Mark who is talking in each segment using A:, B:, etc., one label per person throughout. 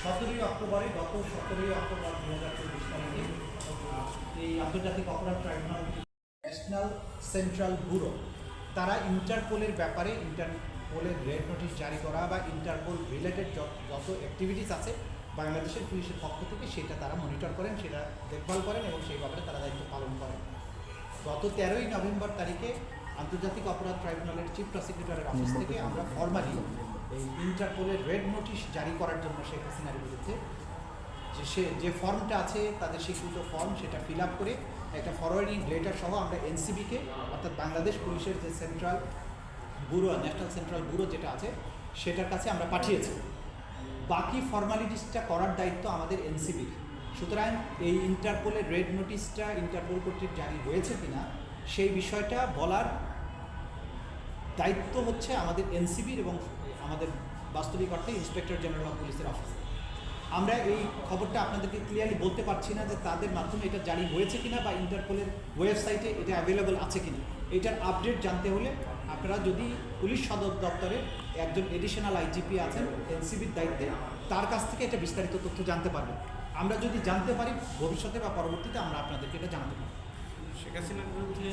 A: সতেরোই অক্টোবরে গত সতেরোই অক্টোবর দু হাজার চব্বিশ তারিখে এই আন্তর্জাতিক অপরাধ ট্রাইব্যুনাল ন্যাশনাল সেন্ট্রাল ব্যুরো তারা ইন্টারপোলের ব্যাপারে ইন্টারপোলের রেড নোটিশ জারি করা বা ইন্টারপোল রিলেটেড যত অ্যাক্টিভিটিস আছে বাংলাদেশের পুলিশের পক্ষ থেকে সেটা তারা মনিটর করেন সেটা দেখভাল করেন এবং সেই ব্যাপারে তারা দায়িত্ব পালন করেন। গত তেরোই নভেম্বর তারিখে আন্তর্জাতিক অপরাধ ট্রাইব্যুনালের চিফ প্রসিকিউটরের অফিস থেকে আমরা ফর্মালি এই ইন্টারপোলের রেড নোটিশ জারি করার জন্য শেখ হাসিনার বিরুদ্ধে। যে সে, যে ফর্মটা আছে, তাদের স্বীকৃত ফর্ম, সেটা ফিল আপ করে একটা ফরওয়ার্ডিং লেটার সহ আমরা এনসিবিকে অর্থাৎ বাংলাদেশ পুলিশের যে central bureau national central bureau যেটা আছে, সেটার কাছে আমরা পাঠিয়েছি। বাকি ফর্মালিটিসটা করার দায়িত্ব আমাদের এনসিবির সুতরাং এই ইন্টারপোলের রেড নোটিশটা ইন্টারপোল কর্তৃক জারি হয়েছে কিনা, সেই বিষয়টা বলার দায়িত্ব হচ্ছে আমাদের এনসিবির এবং আমাদের বাস্তবিক অর্থে ইন্সপেক্টর জেনারেল অফ পুলিশের অফিস আমরা এই খবরটা আপনাদেরকে ক্লিয়ারলি বলতে পারছি না যে তাদের মাধ্যমে এটা জারি হয়েছে কিনা বা ইন্টারপোলের ওয়েবসাইটে এটা অ্যাভেলেবল আছে কিনা। এটার আপডেট জানতে হলে আপনারা যদি পুলিশ সদর দপ্তরে একজন এডিশনাল আইজিপি আছেন, এনসিবির দায়িত্বে, তার কাছ থেকে এটা বিস্তারিত তথ্য জানতে পারবেন। আমরা যদি জানতে পারি, ভবিষ্যতে বা পরবর্তীতে আমরা আপনাদেরকে এটা জানাতে পারি
B: শেখ হাসিনার বিরুদ্ধে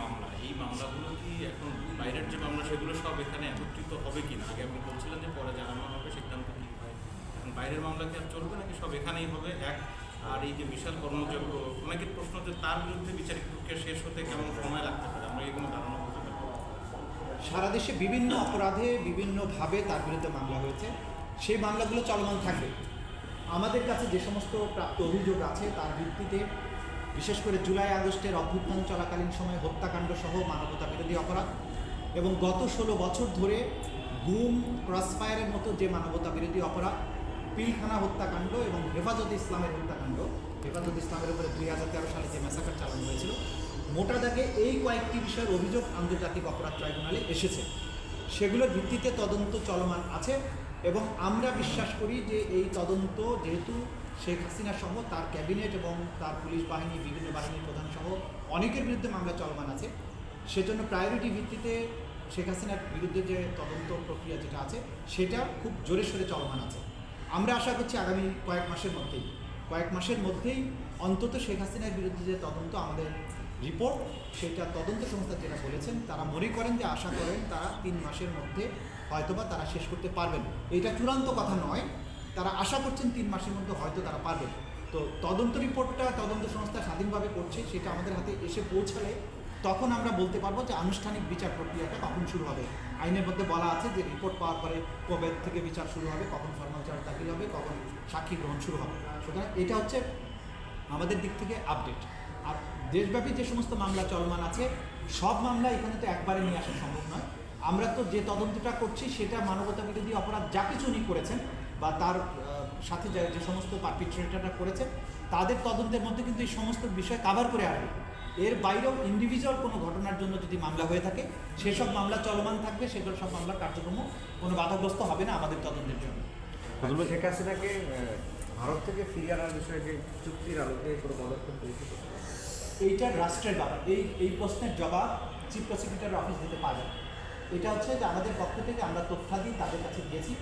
B: মামলা। এই মামলাগুলো কি এখন বাইরের যে মামলা, সেগুলো সব এখানে একত্রিত হবে কি না আগে আপনি বলছিলেন যে পরে জানানো হবে, সিদ্ধান্ত কি হয়? এখন বাইরের মামলা কি আর চলবে নাকি সব এখানেই হবে? এক, আর এই যে বিশাল কর্মযজ্ঞ অনেকের প্রশ্ন যে তার বিরুদ্ধে বিচারিক প্রক্রিয়া শেষ হতে কেমন সময় লাগতে পারে? আমরা এগুলো ধারণা করতে পারি।
A: সারা দেশে বিভিন্ন অপরাধে বিভিন্নভাবে তার বিরুদ্ধে মামলা হয়েছে। সেই মামলাগুলো চলমান থাকবে। আমাদের কাছে যে সমস্ত প্রাপ্ত অভিযোগ আছে, তার ভিত্তিতে বিশেষ করে জুলাই আগস্টের অভ্যুত্থান চলাকালীন সময়ে হত্যাকাণ্ড সহ মানবতা বিরোধী অপরাধ এবং গত ষোলো বছর ধরে গুম, ক্রসফায়ারের মতো যে মানবতা বিরোধী অপরাধ, পিলখানা হত্যাকাণ্ড এবং হেফাজত ইসলামের হত্যাকাণ্ড, হেফাজত ইসলামের উপরে দুই হাজার তেরো সালে যে ম্যাসাকার চালানো হয়েছিল, মোটা দাগে এই কয়েকটি বিষয়ের অভিযোগ আন্তর্জাতিক অপরাধ ট্রাইব্যুনালে এসেছে। সেগুলোর ভিত্তিতে তদন্ত চলমান আছে এবং আমরা বিশ্বাস করি যে এই তদন্ত যেহেতু শেখ হাসিনা সহ তার ক্যাবিনেট এবং তার পুলিশ বাহিনী, বিভিন্ন বাহিনীর প্রধান সহ অনেকের বিরুদ্ধে মামলা চলমান আছে। সেজন্য প্রায়োরিটি ভিত্তিতে শেখ হাসিনার বিরুদ্ধে যে তদন্ত প্রক্রিয়া যেটা আছে, সেটা খুব জোরে সোরে চলমান আছে। আমরা আশা করছি আগামী কয়েক মাসের মধ্যেই, কয়েক মাসের মধ্যেই অন্তত শেখ হাসিনার বিরুদ্ধে যে তদন্ত আমাদের রিপোর্ট সেটা তদন্ত সংস্থা যেটা বলেছেন, তারা মনে করেন যে আশা করেন তারা তিন মাসের মধ্যে হয়তোবা তারা শেষ করতে পারবেন। এটা চূড়ান্ত কথা নয় তারা আশা করছেন তিন মাসের মধ্যে হয়তো তারা পারবেন তো তদন্ত রিপোর্টটা তদন্ত সংস্থা স্বাধীনভাবে করছে, সেটা আমাদের হাতে এসে পৌঁছালে তখন আমরা বলতে পারব যে আনুষ্ঠানিক বিচার প্রক্রিয়াটা কখন শুরু হবে। আইনের মধ্যে বলা আছে যে রিপোর্ট পাওয়ার পরে কবে থেকে বিচার শুরু হবে, কখন ফর্মাল চার্জ দাখিল হবে, কখন সাক্ষী গ্রহণ শুরু হবে। সুতরাং এটা হচ্ছে আমাদের দিক থেকে আপডেট। আর দেশব্যাপী যে সমস্ত মামলা চলমান আছে, সব মামলা এখানে তো একবারে নিয়ে আসা সম্ভব নয়। আমরা তো যে তদন্তটা করছি, সেটা মানবতা বিরোধী অপরাধ যা কিছু উনি করেছেন বা তার সাথে যে যে সমস্ত পারপিট্রেটাররা করেছে তাদের তদন্তের মধ্যে কিন্তু এই সমস্ত বিষয় কাভার করে আসবে। এর বাইরেও ইন্ডিভিজুয়াল কোনো ঘটনার জন্য যদি মামলা হয়ে থাকে সেসব মামলা চলমান থাকবে সেগুলো সব মামলার কার্যক্রম কোনো বাধাগ্রস্ত হবে না আমাদের তদন্তের জন্য।
C: শেখ হাসিনাকে ভারত থেকে ফিরিয়ে আনার বিষয়ে কি চুক্তির আলোকে কোনো পদক্ষেপ
A: এইটা রাষ্ট্রের ব্যাপার। এই এই প্রশ্নের জবাব চিফ প্রসিকিউটর অফিস দিতে পারে এটা হচ্ছে যে আমাদের পক্ষ থেকে আমরা তথ্যাদি তাদের কাছে দিয়েছি।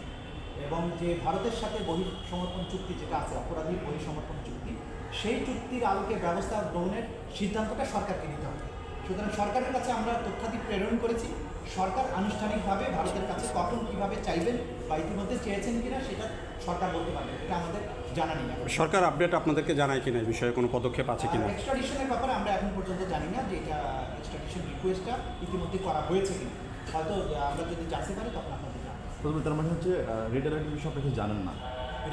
A: এবং যে ভারতের সাথে বহি সমর্পণ চুক্তি যেটা আছে অপরাধী বহি সমর্পণ চুক্তি সেই চুক্তির আলোকে ব্যবস্থা গ্রহণের সিদ্ধান্তটা সরকারকে নিতে হবে। সুতরাং সরকারের কাছে আমরা তথ্যাদি প্রেরণ করেছি। সরকার আনুষ্ঠানিকভাবে ভারতের কাছে কখন কীভাবে চাইবেন বা ইতিমধ্যে চেয়েছেন কিনা সেটা সরকার বলতে পারবে এটা আমাদের জানা নেই।
D: সরকার আপডেট আপনাদেরকে জানায় কিনা এই বিষয়ে কোনো পদক্ষেপ আছে কিনা?
A: এক্সট্রাডিশনের ব্যাপারে আমরা এখন পর্যন্ত জানি না যে এটা এক্সট্রাডিশন রিকোয়েস্টটা ইতিমধ্যে করা হয়েছে কিনা। হয়তো আমরা যদি জানতে পারি তখন আপনাদের
E: প্রথমে তার মানে হচ্ছে রেড অ্যালার্টের বিষয়ে আপনি কিছু জানেন না?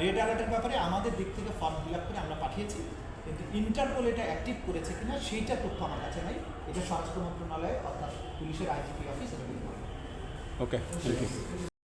A: রেড অ্যালার্টের ব্যাপারে আমাদের দিক থেকে ফর্ম ফিল আপ করে আমরা পাঠিয়েছি কিন্তু ইন্টারপোল এটা অ্যাক্টিভ করেছে কিনা সেইটা তথ্য আমার কাছে নাই। এটা স্বরাষ্ট্র মন্ত্রণালয় অর্থাৎ পুলিশের আইজিপি অফিস এটা
D: ওকে